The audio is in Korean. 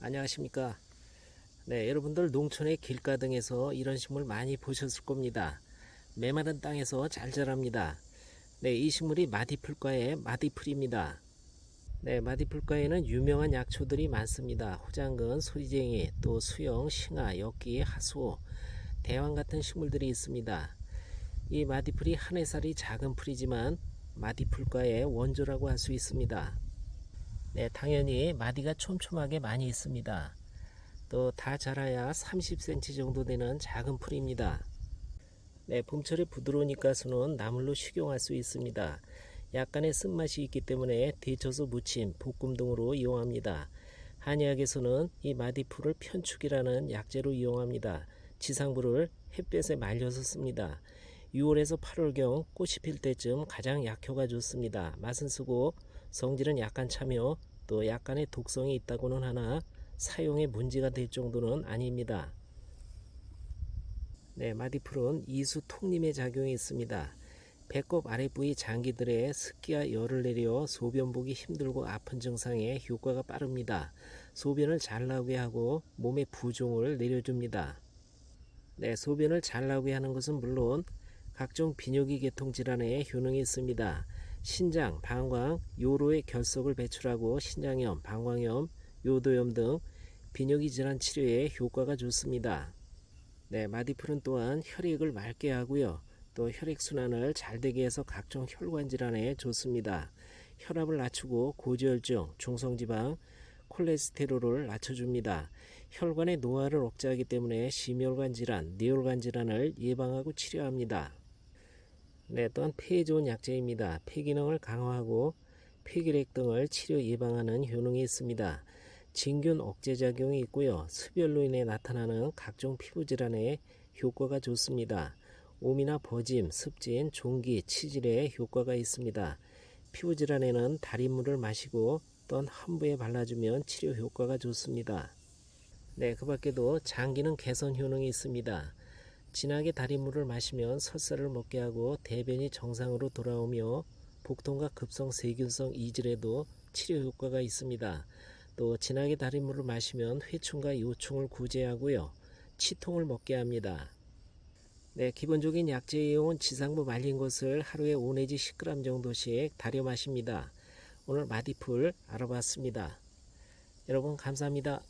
안녕하십니까. 네, 여러분들 농촌의 길가 등에서 이런 식물 많이 보셨을 겁니다. 메마른 땅에서 잘 자랍니다. 네, 이 식물이 마디풀과의 마디풀입니다. 네, 마디풀과에는 유명한 약초들이 많습니다. 호장근, 소리쟁이, 또 수영, 싱아, 엽기, 하수, 대왕 같은 식물들이 있습니다. 이 마디풀이 한 해살이 작은 풀이지만 마디풀과의 원조라고 할 수 있습니다. 네, 당연히 마디가 촘촘하게 많이 있습니다. 또 다 자라야 30cm 정도 되는 작은 풀입니다. 네, 봄철에 부드러운 잎가수는 나물로 식용할 수 있습니다. 약간의 쓴맛이 있기 때문에 데쳐서 무침, 볶음 등으로 이용합니다. 한의학에서는 이 마디풀을 편축이라는 약재로 이용합니다. 지상부를 햇볕에 말려서 씁니다. 6월에서 8월경 꽃이 필 때쯤 가장 약효가 좋습니다. 맛은 쓰고 성질은 약간 차며 또 약간의 독성이 있다고는 하나 사용에 문제가 될 정도는 아닙니다. 네, 마디풀은 이수 통림의 작용이 있습니다. 배꼽 아랫부위 장기들의 습기와 열을 내려 소변 보기 힘들고 아픈 증상에 효과가 빠릅니다. 소변을 잘 나오게 하고 몸의 부종을 내려줍니다. 네, 소변을 잘 나오게 하는 것은 물론 각종 비뇨기 계통 질환에 효능이 있습니다. 신장, 방광, 요로의 결석을 배출하고 신장염, 방광염, 요도염 등 비뇨기 질환 치료에 효과가 좋습니다. 네, 마디풀은 또한 혈액을 맑게 하고요. 또 혈액 순환을 잘 되게 해서 각종 혈관 질환에 좋습니다. 혈압을 낮추고 고지혈증, 중성지방, 콜레스테롤을 낮춰줍니다. 혈관의 노화를 억제하기 때문에 심혈관 질환, 뇌혈관 질환을 예방하고 치료합니다. 네, 또한 폐에 좋은 약재입니다. 폐 기능을 강화하고 폐결핵 등을 치료 예방하는 효능이 있습니다. 진균 억제 작용이 있고요. 습열로 인해 나타나는 각종 피부 질환에 효과가 좋습니다. 오미나 버짐, 습진, 종기, 치질에 효과가 있습니다. 피부 질환에는 달인물을 마시고 또한 함부에 발라주면 치료 효과가 좋습니다. 네, 그 밖에도 장기능 개선 효능이 있습니다. 진하게 달인물을 마시면 설사를 먹게 하고 대변이 정상으로 돌아오며 복통과 급성 세균성 이질에도 치료 효과가 있습니다. 또 진하게 달인물을 마시면 회충과 요충을 구제하고요. 치통을 먹게 합니다. 네, 기본적인 약재 이용은 지상부 말린 것을 하루에 5 내지 10g 정도씩 달여 마십니다. 오늘 마디풀 알아봤습니다. 여러분 감사합니다.